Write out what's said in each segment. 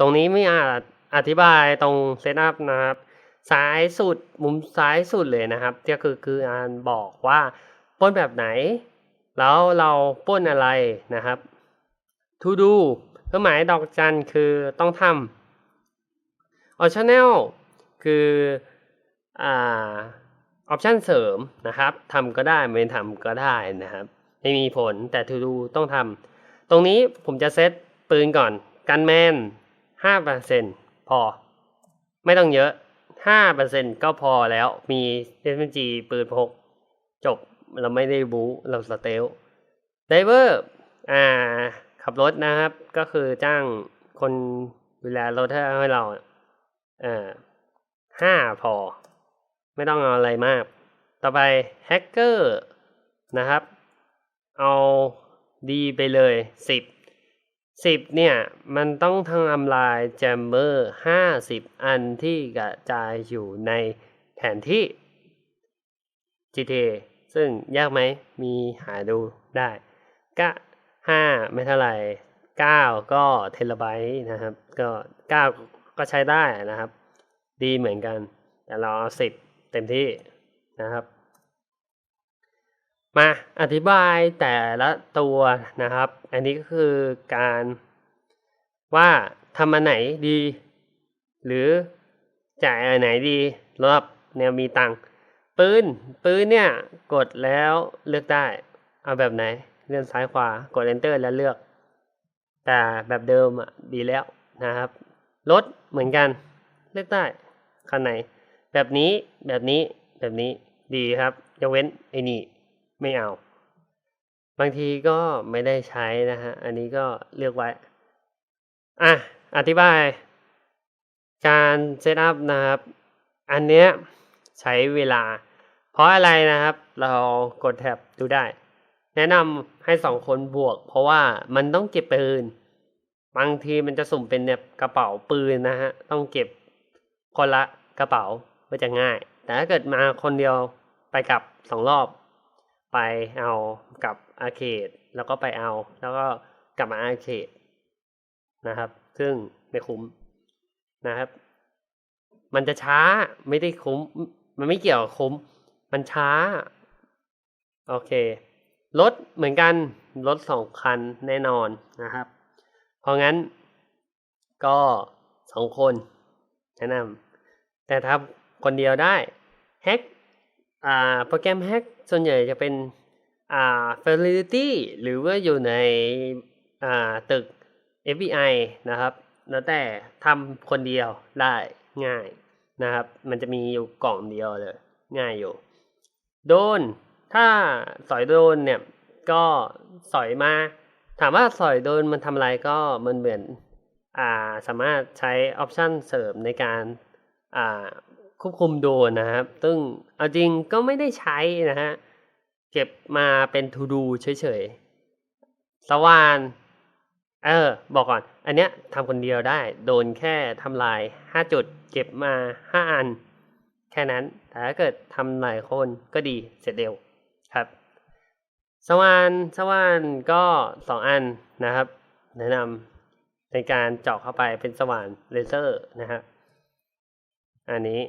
ตรงนี้ไม่อาจอธิบายตรงเซตอัพนะครับซ้ายสุดมุมซ้ายสุดเลยนะครับก็คือคืออ่านบอกว่าป้นแบบไหน แล้วเราป้นอะไรนะครับ to do เครื่องหมายดอกจันคือต้องทำ optional คืออ่า option เสริมนะครับทำก็ได้ไม่ทำก็ได้นะครับ ไม่มีผลแต่ to do ต้องทำตรงนี้ผมจะเซตปืนก่อนกันแมน ห้าเปอร์เซ็นพอ ไม่ต้องเยอะ5%ก็พอแล้ว มี SMG ปืนพก จบเราไม่ได้บู๊เราสเตลไดเวอร์อ่า ขับรถนะครับ ก็คือจ้างคนดูแลรถให้เราอ่าห้าพอ ไม่ต้องเอาอะไรมาก ต่อไปแฮกเกอร์นะครับ เอาดีไปเลยสิบ สิบเนี่ย มันต้องทำลายแจมเบอร์ห้าสิบอันที่กระจายอยู่ในแผนที่ GTA ซึ่งยากไหม มีหาดูได้ก็ห้าไม่เท่าไหร่เก้าก็เทราไบต์นะครับ ก็เก้าก็ใช้ได้นะครับ ดีเหมือนกัน แต่เราเอาสิบเต็มที่นะครับ มาอธิบายแต่ละตัวนะครับ อันนี้ก็คือการว่าทำอันไหนดี หรือจ่ายอันไหนดีสำหรับแนวมีตังค์ปืนปืนเนี่ยกดแล้วเลือกได้ เอาแบบไหน เลื่อนซ้ายขวากด enter แล้วเลือก แต่แบบเดิมอะดีแล้วนะครับรถเหมือนกัน เลือกได้คันไหน แบบนี้แบบนี้แบบนี้ดีครับยกเว้นไอ้นี่ ไม่เอา บางทีก็ไม่ได้ใช้นะฮะ อันนี้ก็เลือกไว้ อะ อธิบาย การเซตอัพนะครับ อันเนี้ยใช้เวลา เพราะอะไรนะครับ เรากดแท็บดูได้ แนะนำให้สองคนบวก เพราะว่ามันต้องเก็บปืน บางทีมันจะสุ่มเป็นแบบกระเป๋าปืนนะฮะ ต้องเก็บคนละกระเป๋าเพื่อจะง่าย แต่ถ้าเกิดมาคนเดียวไปกลับสองรอบ ไปเอากับอาร์เคดแล้วก็ไปเอา แล้วก็กลับมาอาร์เคดนะครับ ซึ่งไม่คุ้มนะครับ มันจะช้าไม่ได้คุ้ม มันไม่เกี่ยวกับคุ้ม มันช้า โอเครถเหมือนกันรถสองคันแน่นอนนะครับ เพราะงั้นก็สองคนแนะนำแต่ถ้าคนเดียวได้แฮก โปรแกรมแฮกส่วนใหญ่จะเป็นอ่า facility หรือว่าอยู่ในอ่าตึก FBI นะครับ แล้วแต่ทำคนเดียวได้ง่ายนะครับ มันจะมีอยู่กล่องเดียวเลย ง่ายอยู่ โดน ถ้าสอยโดนเนี่ย ก็สอยมา ถามว่าสอยโดนมันทำอะไรก็มันเหมือนอ่าสามารถใช้ออปชันเสริมในการอ่า ควบคุมโดนนะครับ ซึ่งเอาจริงก็ไม่ได้ใช้นะฮะ เก็บมาเป็น to do เฉยๆ สว่าน เออ บอกก่อน อันเนี้ยทำคนเดียวได้ โดนแค่ทำลายห้าจุด เก็บมาห้าอัน แค่นั้น แต่ถ้าเกิดทำหลายคนก็ดี เสร็จเร็วครับ สว่าน สว่านก็สองอันนะครับ แนะนำในการเจาะเข้าไปเป็นสว่านเลเซอร์นะฮะอันนี้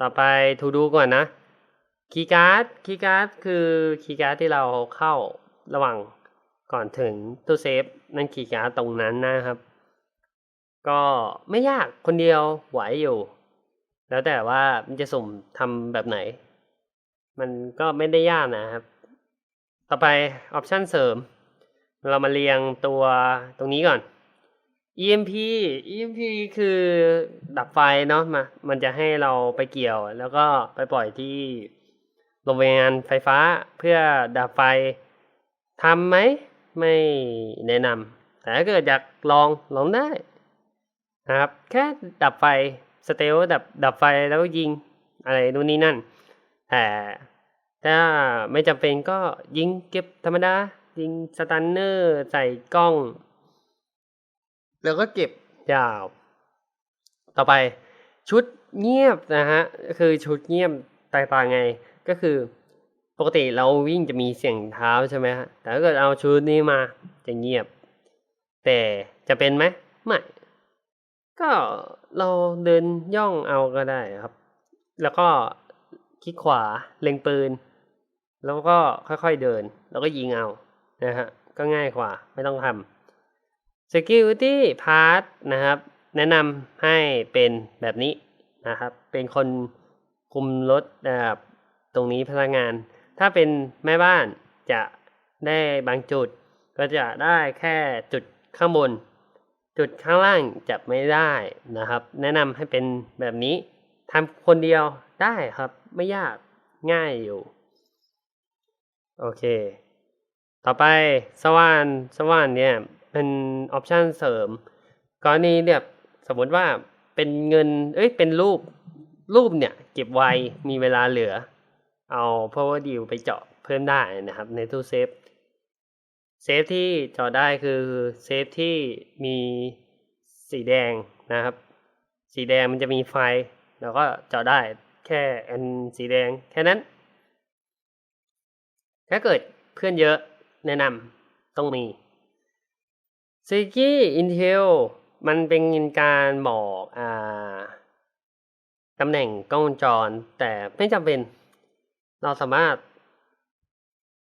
ต่อไปทูดูก่อนนะคีย์การ์ดคีย์การ์ดคือคีย์การ์ดที่เราเข้าระหว่างก่อนถึงตู้เซฟ นั่นคีย์การ์ดตรงนั้นนะครับ ก็ไม่ยากคนเดียวไหวอยู่ แล้วแต่ว่ามันจะสุ่มทำแบบไหน มันก็ไม่ได้ยากนะครับ ต่อไปออปชันเสริม เรามาเรียงตัวตรงนี้ก่อน EMP EMP คือดับไฟเนาะมา มันจะให้เราไปเกี่ยว แล้วก็ไปปล่อยที่โรงงานไฟฟ้าเพื่อดับไฟทำไหม ไม่แนะนำแต่ถ้าเกิดอยากลองลองได้นะครับ แค่ดับไฟสเตลดับดับไฟแล้วยิงอะไรนู่นนี่นั่น แต่ถ้าไม่จำเป็นก็ยิงเก็บธรรมดา ยิงสตันเนอร์ ใส่กล้อง แล้วก็เก็บยาว ต่อไปชุดเงียบนะฮะก็คือชุดเงียบต่างๆไง ก็คือปกติเราวิ่งจะมีเสียงเท้าใช่ไหมฮะแต่ถ้าเกิดเอาชุดนี้มาจะเงียบ แต่จะเป็นไหมไม่ก็เราเดินย่องเอาก็ได้ครับ แล้วก็คลิกขวาเล็งปืน แล้วก็ค่อยๆเดิน แล้วก็ยิงเอานะฮะก็ง่ายกว่าไม่ต้องทำ security part นะครับ แนะนำให้เป็นแบบนี้นะครับ เป็นคนคุมรถนะครับตรงนี้พนักงาน ถ้าเป็นแม่บ้านจะได้บางจุด ก็จะได้แค่จุดข้างบน จุดข้างล่างจะไม่ได้นะครับ แนะนำให้เป็นแบบนี้ทำคนเดียวได้ครับ ไม่ยากง่ายอยู่ โอเค ต่อไปสว่านสว่านเนี่ย เป็นออปชันเสริม กรณีเนี่ยสมมติว่าเป็นเงิน เอ้ย เป็นรูป รูปเนี่ย เก็บไว้ มีเวลาเหลือ เอา power deal ไปเจาะเพิ่มได้นะครับ ในตู้เซฟ เซฟที่เจาะได้คือเซฟที่มีสีแดงนะครับ สีแดงมันจะมีไฟ แล้วก็เจาะได้แค่อันสีแดงแค่นั้น ถ้าเกิดเพื่อนเยอะแนะนำต้องมี s e k i Intel มันเป็นการบอกอ่าตำแหน่งกล้องวงจร แต่ไม่จำเป็น เราสามารถ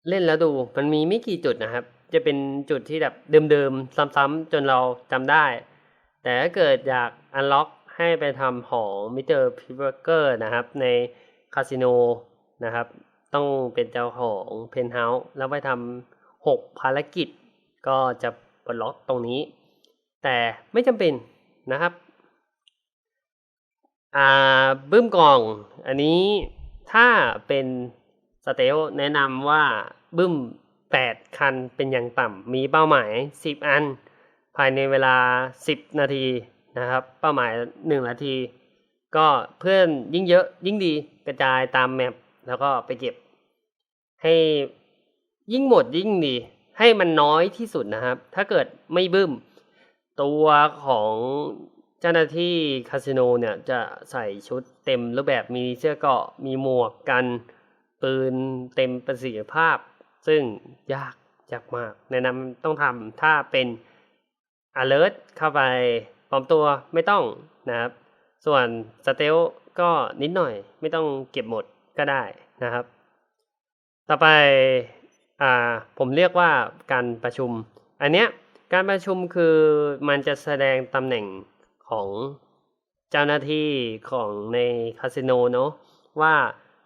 เล่นแล้วดู มันมีไม่กี่จุดนะครับ จะเป็นจุดที่แบบเดิมๆ ซ้ำๆจนเราจำได้ แต่ถ้าเกิดอยาก unlock ให้ไปทำของ Mr. p i v e r g e r นะครับ ในคาสิโนนะครับ ต้องเป็นเจ้าของเพนท์เฮาส์แล้วไปทำหกภารกิจ ก็จะ ปลดล็อกตรงนี้ แต่ไม่จำเป็นนะครับอ่าบึ้มกล่อง อันนี้ถ้าเป็นสเตลแนะนำว่าบึ้มแปดคันเป็นอย่างต่ำมีเป้าหมายสิบอัน ภายในเวลาสิบนาทีนะครับ เป้าหมายหนึ่งนาที ก็เพื่อนยิ่งเยอะยิ่งดีกระจายตามแมปแล้วก็ไปเก็บ ให้ยิ่งหมดยิ่งดี ให้มันน้อยที่สุดนะครับ ถ้าเกิดไม่บึ้ม ตัวของเจ้าหน้าที่คาสิโนเนี่ยจะใส่ชุดเต็มรูปแบบมีเสื้อเกาะมีหมวกกันปืนเต็มประสิทธิภาพ ซึ่งยากยากมากแนะนำต้องทำถ้าเป็น alert เข้าไปปลอมตัวไม่ต้องนะครับ ส่วนสเตลก็นิดหน่อยไม่ต้องเก็บหมดก็ได้นะครับ ต่อไป ผมเรียกว่าการประชุม อันเนี้ยการประชุมคือมันจะแสดงตำแหน่งของเจ้าหน้าที่ของในคาสิโนเนาะว่า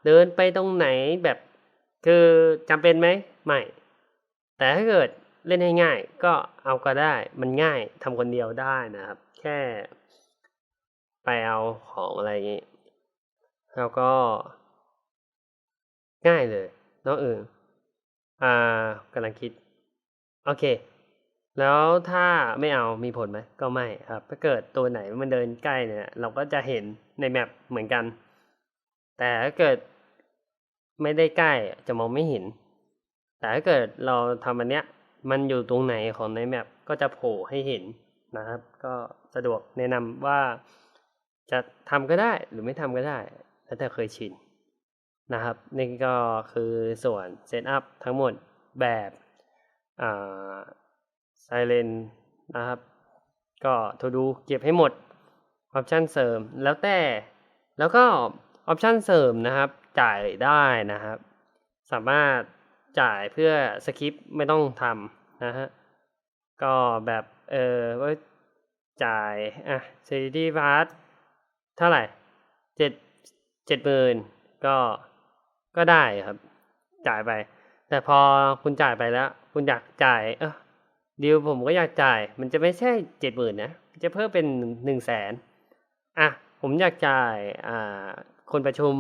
เดินไปตรงไหนแบบคือจำเป็นไหมไม่ แต่ถ้าเกิดเล่นให้ง่ายก็เอาก็ได้มันง่ายทำคนเดียวได้นะครับ แค่ไปเอาของอะไรอย่างนี้แล้วก็ ง่ายเลยนองอื่น อ่ากำลังคิด โอเค แล้วถ้าไม่เอามีผลไหมก็ไม่ครับ ถ้าเกิดตัวไหนมันเดินใกล้เนี่ย เราก็จะเห็นในแมปเหมือนกัน แต่ถ้าเกิดไม่ได้ใกล้จะมองไม่เห็น แต่ถ้าเกิดเราทำอันเนี้ย มันอยู่ตรงไหนของในแมปก็จะโผล่ให้เห็นนะครับ ก็สะดวกแนะนำว่าจะทำก็ได้หรือไม่ทำก็ได้ แล้วแต่เคยชิน นะครับ นี่ก็คือส่วนเซตอัพทั้งหมดแบบอ่าไซเลนนะครับ ก็ทูดูเก็บให้หมดออปชันเสริมแล้วแต่แล้วก็ออปชันเสริมนะครับจ่ายได้นะครับ สามารถจ่ายเพื่อสคริปต์ไม่ต้องทำนะฮะก็แบบเออว่าจ่ายอะซีดีพาร์ทเท่าไหร่เจ็ดเจ็ดหมื่นก็ ก็ได้ครับ จ่ายไป แต่พอคุณจ่ายไปแล้ว คุณอยากจ่าย เออดีลผมก็อยากจ่าย มันจะไม่ใช่เจ็ดหมื่นนะจะเพิ่มเป็นหนึ่งแสนอะผมอยากจ่ายอ่าคนประชุม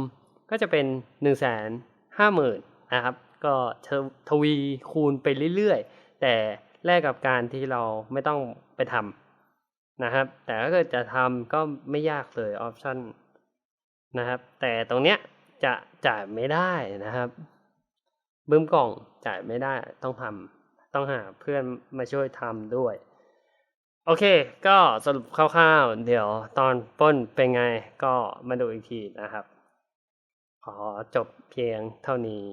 ก็จะเป็นหนึ่งแสนห้าหมื่นนะครับ ก็ทวีคูณไปเรื่อยๆ แต่แลกกับการที่เราไม่ต้องไปทำนะครับ แต่ถ้าเกิดจะทำก็ไม่ยากเลยออปชันนะครับ แต่ตรงเนี้ย จะจ่ายไม่ได้นะครับบึ้มกล่องจ่ายไม่ได้ต้องทำต้องหาเพื่อนมาช่วยทำด้วย โอเค ก็สรุปคร่าวๆ เดี๋ยวตอนป้นเป็นไงก็มาดูอีกทีนะครับ ขอจบเพียงเท่านี้